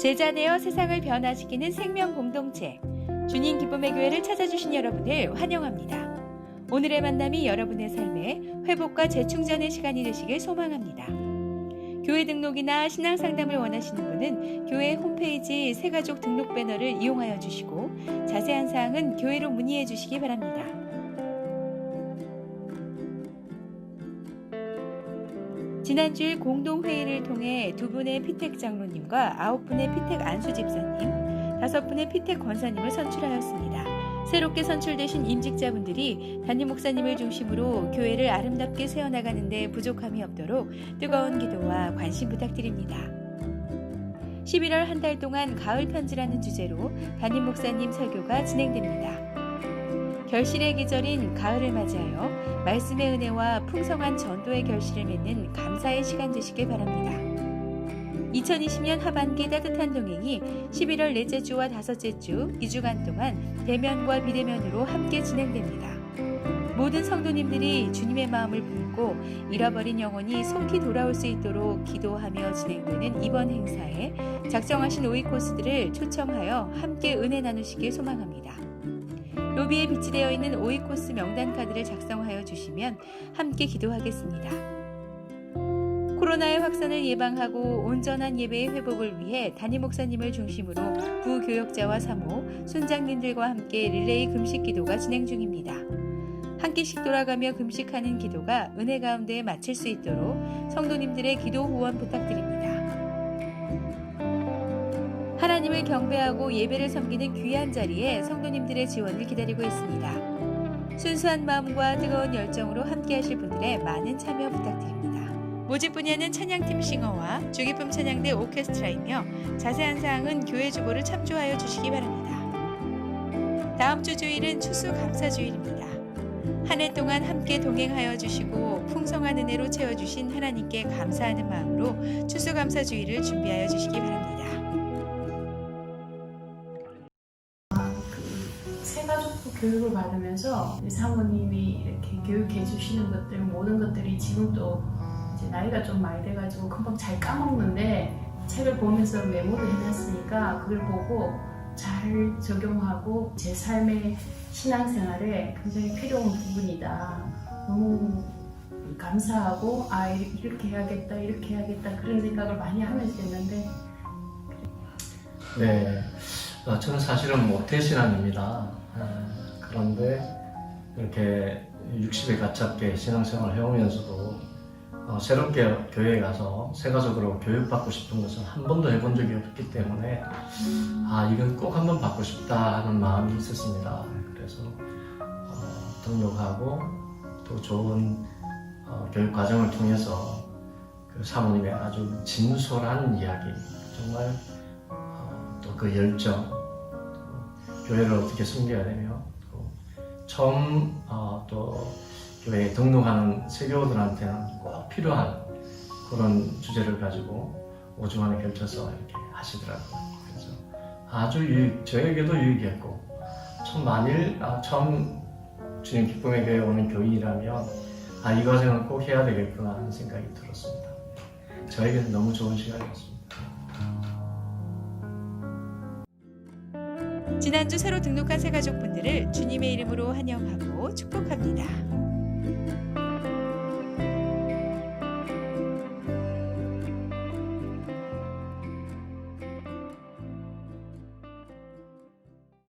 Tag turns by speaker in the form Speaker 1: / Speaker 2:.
Speaker 1: 제자되어 세상을 변화시키는 생명 공동체 주님 기쁨의 교회를 찾아주신 여러분을 환영합니다. 오늘의 만남이 여러분의 삶에 회복과 재충전의 시간이 되시길 소망합니다. 교회 등록이나 신앙 상담을 원하시는 분은 교회 홈페이지 새가족 등록 배너를 이용하여 주시고 자세한 사항은 교회로 문의해 주시기 바랍니다. 지난주일 공동회의를 통해 두 분의 피택 장로님과 아홉 분의 피택 안수 집사님, 다섯 분의 피택 권사님을 선출하였습니다. 새롭게 선출되신 임직자분들이 담임 목사님을 중심으로 교회를 아름답게 세워나가는데 부족함이 없도록 뜨거운 기도와 관심 부탁드립니다. 11월 한 달 동안 가을 편지라는 주제로 담임 목사님 설교가 진행됩니다. 결실의 계절인 가을을 맞이하여 말씀의 은혜와 풍성한 전도의 결실을 맺는 감사의 시간 되시길 바랍니다. 2020년 하반기 따뜻한 동행이 11월 넷째 주와 다섯째 주 2주간 동안 대면과 비대면으로 함께 진행됩니다. 모든 성도님들이 주님의 마음을 품고 잃어버린 영혼이 속히 돌아올 수 있도록 기도하며 진행되는 이번 행사에 작정하신 오이 코스들을 초청하여 함께 은혜 나누시길 소망합니다. 로비에 비치되어 있는 오이 코스 명단 카드를 작성하여 주시면 함께 기도하겠습니다. 코로나의 확산을 예방하고 온전한 예배의 회복을 위해 담임 목사님을 중심으로 부교역자와 사모, 순장님들과 함께 릴레이 금식 기도가 진행 중입니다. 한 끼씩 돌아가며 금식하는 기도가 은혜 가운데 마칠 수 있도록 성도님들의 기도 후원 부탁드립니다. 하나님을 경배하고 예배를 섬기는 귀한 자리에 성도님들의 지원을 기다리고 있습니다. 순수한 마음과 뜨거운 열정으로 함께 하실 분들의 많은 참여 부탁드립니다. 모집 분야는 찬양팀 싱어와 주기품 찬양대 오케스트라이며 자세한 사항은 교회 주보를 참조하여 주시기 바랍니다. 다음 주 주일은 추수 감사 주일입니다. 한해 동안 함께 동행하여 주시고 풍성한 은혜로 채워 주신 하나님께 감사하는 마음으로 추수 감사 주일을 준비하여 주시기 바랍니다.
Speaker 2: 새가족부 교육을 받으면서 사모님이 이렇게 교육해 주시는 것들 모든 것들이 지금 또 이제 나이가 좀 많이 돼가지고 금방 잘 까먹는데 책을 보면서 메모를 해놨으니까 그걸 보고 잘 적용하고 제 삶의 신앙생활에 굉장히 필요한 부분이다. 너무 감사하고 아 이렇게 해야겠다 이렇게 해야겠다 그런 생각을 많이 하면서 했는데
Speaker 3: 네, 어, 저는 사실은 모태 신앙입니다. 어, 그런데 이렇게 60에 가깝게 신앙생활을 해오면서도 어, 새롭게 교회에 가서 세가족으로 교육받고 싶은 것은 한 번도 해본 적이 없기 때문에 아 이건 꼭 한 번 받고 싶다 하는 마음이 있었습니다. 그래서 어, 등록하고 또 좋은 어, 교육 과정을 통해서 그 사모님의 아주 진솔한 이야기 정말 또 그 열정, 또 교회를 어떻게 섬겨야 되며, 또 처음 어, 또 교회에 등록하는 세교들한테는 꼭 필요한 그런 주제를 가지고 5주 만에 결쳐서 이렇게 하시더라고요. 그래서 아주 유익, 저에게도 유익했고, 참 만일 아, 처음 주님 기쁨의 교회에 오는 교인이라면 아, 이 과정은 꼭 해야 되겠구나 하는 생각이 들었습니다. 저에게는 너무 좋은 시간이었습니다.
Speaker 1: 지난주 새로 등록한 새가족분들을 주님의 이름으로 환영하고 축복합니다.